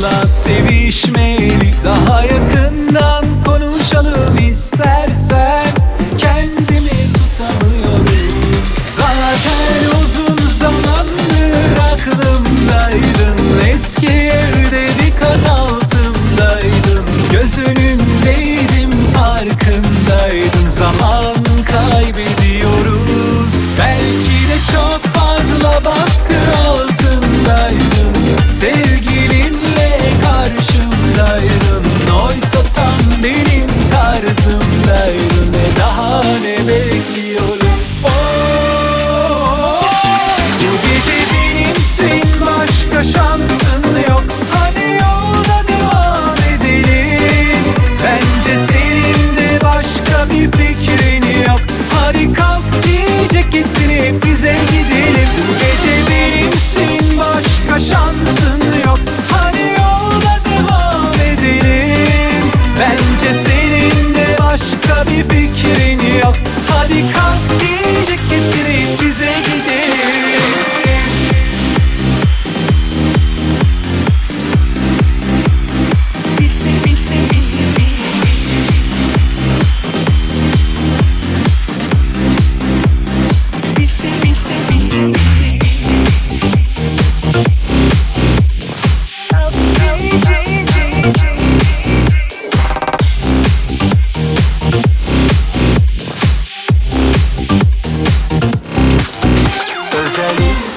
Aşkla sevişmeli daha yakından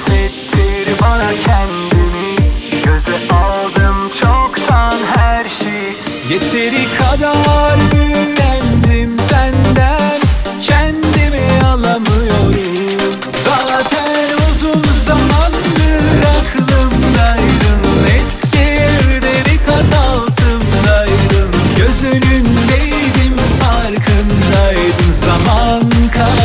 hissettir bana kendimi. Göze aldım çoktan her şeyi. Yeteri kadar büyülendim senden. Kendimi alamıyorum. Zaten uzun zamandır aklımdaydın Eski evde kat altındaydın Göz önündeydim farkındaydın Zaman kadar